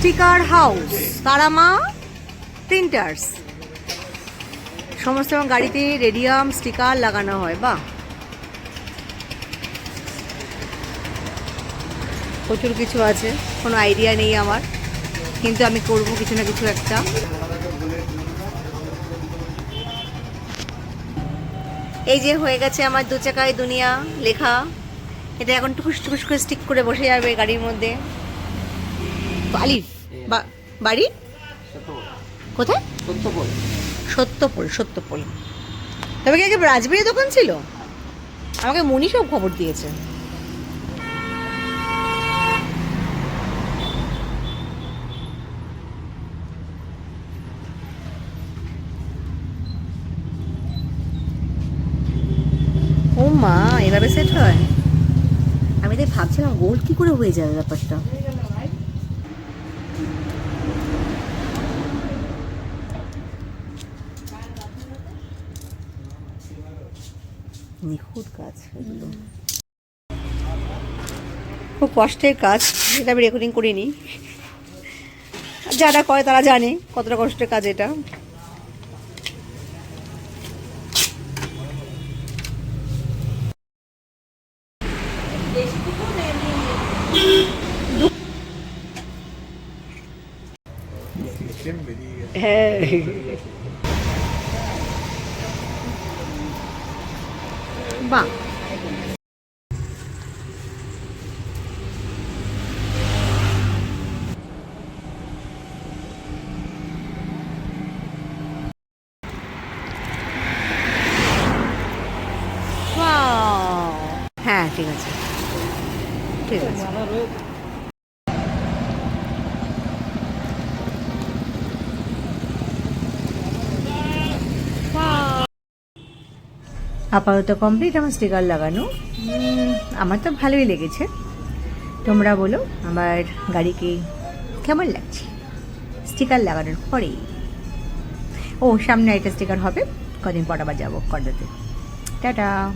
Sticker house, Tara Maa printers সমস্ত গাড়িতে radium sticker লাগানো হয় বা প্রচুর কিছু আছে, কোনো আইডিয়া নেই আমার, কিন্তু আমি করব কিছু না কিছু একটা। এই যে হয়ে গেছে আমার দু চাকায় দুনিয়া লেখা, এটা এখন টুকুস টুকুস করে স্টিক করে বসে যাবে গাড়ির মধ্যে। তো আলিফ বা- বাড়ি কোথায়? সত্যপোল। সত্যপোল তবে কি আগে রাজবাড়ি দোকান ছিল? আমাকে মনি সব খবর দিয়েছে। ও মা এভাবে সেট হয়? আমি তাই ভাবছিলাম গোল কি করে হয়ে যাবে ব্যাপারটা। নিখুঁত কাজ এগুলো খুব কষ্টের কাজ যেটা আমি রেকর্ডিং করিনি। যারা করে তারা জানে কতটা কষ্টের কাজ এটা। হ্যাঁ। Wow! হ্যাঁ ঠিক আছে। ঠিক আছে। আপাতত কমপ্লিট আমার স্টিকার লাগানো। আমার তো ভালোই লেগেছে। তোমরা বলো, আমার গাড়িকে কেমন লাগছে? স্টিকার লাগানোর পরে ও, সামনে একটা স্টিকার হবে। কদিন পর আবার যাব কর্ডাতে টাটা।